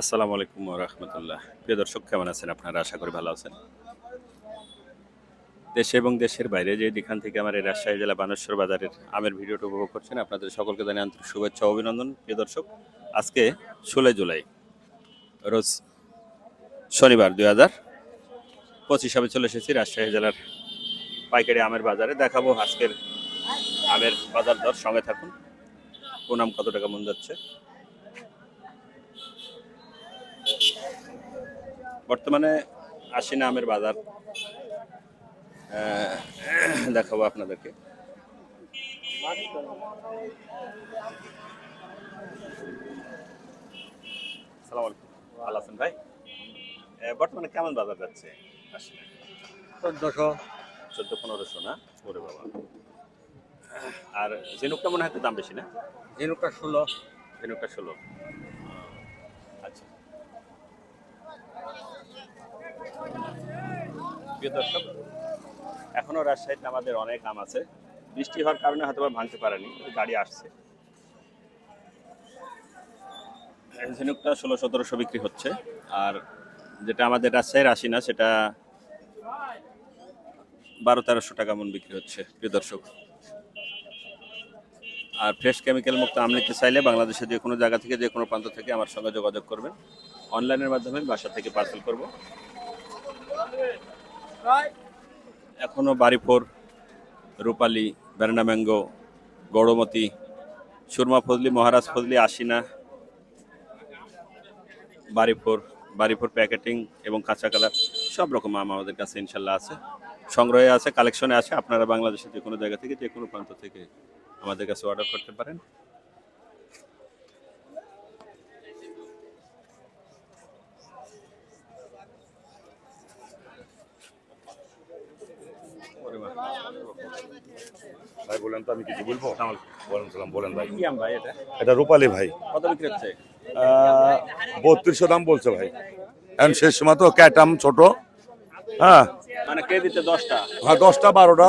আসসালামু আলাইকুম রহমতুল্লাহ। প্রিয় দর্শক, কেমন আছেন আপনারা? আশা করি ভালো আছেন। দেশে এবং দেশের বাইরে যে যেখান থেকে আমার এই রাজশাহী জেলা বানেশ্বর বাজারের আমের ভিডিওটা উপভোগ করছেন, আপনাদের সকলকে জানিয়ে আন্তরিক শুভেচ্ছা অভিনন্দন। প্রিয় দর্শক, আজকে ষোলোই জুলাই, রোজ শনিবার দুই হাজার পঁচিশ চলে এসেছি রাজশাহী জেলার পাইকারি আমের বাজারে। দেখাবো আজকের আমের বাজার দর। সঙ্গে থাকুন। কোন আম কত টাকা মন যাচ্ছে? বর্তমানে আশিনা আমের বাজার দেখাবো আপনাদেরকে। সালাম আলাইকুম। ভালো আছেন ভাই? বর্তমানে কেমন বাজার যাচ্ছে? আশিনা চোদ্দশো। চোদ্দ পনেরোশো না? ওরে বাবা। আর ঝিনুকটা মনে হয় একটু দাম বেশি না? ঝিনুকটা ষোলো। ঝিনুকটা ষোলো। প্রিয় দর্শক, এখনও রাজশাহীতে আমাদের অনেক আম আছে। বৃষ্টি হওয়ার কারণে হয়তো ভাঙতে পারেনি গাড়ি আসছে। ঝিনুকটা ষোলো সতেরোশো বিক্রি হচ্ছে, আর যেটা আমাদের রাজশাহীর আসি না সেটা বারো তেরোশো টাকা মন বিক্রি হচ্ছে, প্রিয় দর্শক। আর ফ্রেশ কেমিক্যাল মুক্ত আম নিতে চাইলে বাংলাদেশের যে কোনো জায়গা থেকে, যে কোনো প্রান্ত থেকে আমার সঙ্গে যোগাযোগ করবেন। অনলাইনের মাধ্যমে বাসা থেকে পার্সেল করব। এখনও বাড়িপুর রূপালী বেরেনা ম্যাঙ্গো, গড়মতি, সুরমা ফজলি, মহারাজ ফজলি, আশিনা বাড়িপুর বাড়িপুর প্যাকেটিং এবং কাঁচা কালার সব রকম আম আমাদের কাছে ইনশাল্লাহ আছে। সংগ্রহে আছে, কালেকশনে আছে, আপনারা বাংলাদেশের যে কোনো জায়গা থেকে, যে কোনো প্রান্ত থেকে আমাদের কাছে অর্ডার করতে পারেন। বলেন তো আমি কিছু বলব? বলেন সালাম বলেন ভাই। কি আম ভাই এটা? এটা রূপালী ভাই। কত বিক্রি হচ্ছে? বত্রিশশো দাম বলছে ভাই। এখন শেষ সময় তো ক্যাটাম ছোট। হ্যাঁ। মানে কে দিতে দশটা? হ্যাঁ দশটা বারোটা।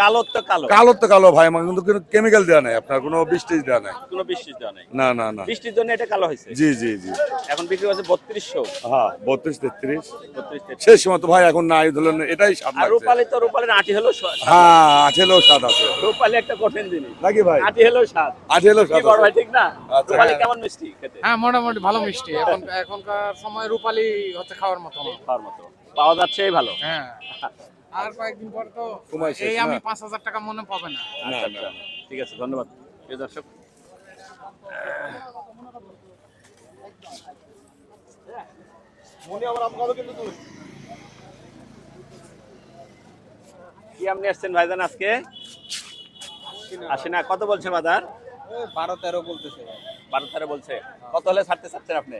কালো তো কালো। কালো তো কালো ভাই আমার কিন্তু কোনো কেমিক্যাল দেওয়া নাই আপনার কোনো বৃষ্টি দেওয়া নাই। কোনো বৃষ্টি দেওয়া নেই। না না না। বৃষ্টির জন্য এটা কালো হয়েছে। জি জি জি। এখন বিক্রি হচ্ছে বত্রিশশো। হ্যাঁ বত্রিশ তেত্রিশ। বত্রিশ সময় তো ভাই এখন নাই ধরলেন এটাই স্বাদ আর রূপালি তো রূপালির আটি হলো স্বাদ। হ্যাঁ আঠেলেও স্বাদ আছে। রূপালি একটা কঠিন জিনিস। নাকি ভাই? আটি হলো বড় ঠিক না? আচ্ছা। রূপালি কেমন মিষ্টি খেতে? হ্যাঁ মোটামুটি ভালো মিষ্টি। এখন এখনকার সময় রূপালি হচ্ছে খাওয়ার মতো খাওয়ার মতো। পাওয়া যাচ্ছে ভালো। হ্যাঁ। আর কয়েকদিন পরে তো এই আমি পাঁচ হাজার টাকা মনে পাবে না। ঠিক আছে ধন্যবাদ। প্রিয় দর্শক কি আপনি আসছেন ভাইজান আজকে? আসে না। কত বলছে বাজার? বারো তেরো বলতেছে বারো তেরো বলছে। কত হলে ছাড়তে চাচ্ছেন আপনি?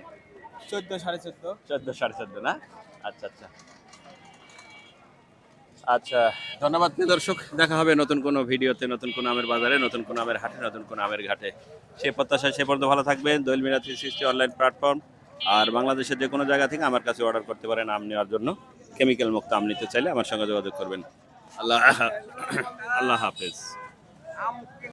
চোদ্দ সাড়ে চোদ্দ। চোদ্দ সাড়ে চোদ্দ না? আচ্ছা আচ্ছা। আচ্ছা ধন্যবাদ প্রিয় দর্শক। দেখা হবে নতুন কোনো ভিডিওতে, নতুন কোনো আমের বাজারে, নতুন কোনো আমের হাটে, নতুন কোনো আমের ঘাটে। সে প্রত্যাশায় সে পর্যন্ত ভালো থাকবেন। দৈল মিনা থ্রি সিক্সটি অনলাইন প্ল্যাটফর্ম। আর বাংলাদেশের যে কোনো জায়গা থেকে আমার কাছে অর্ডার করতে পারেন আম নেওয়ার জন্য। কেমিক্যাল মুক্ত আম নিতে চাইলে আমার সঙ্গে যোগাযোগ করবেন। আল্লাহ আল্লাহ হাফেজ।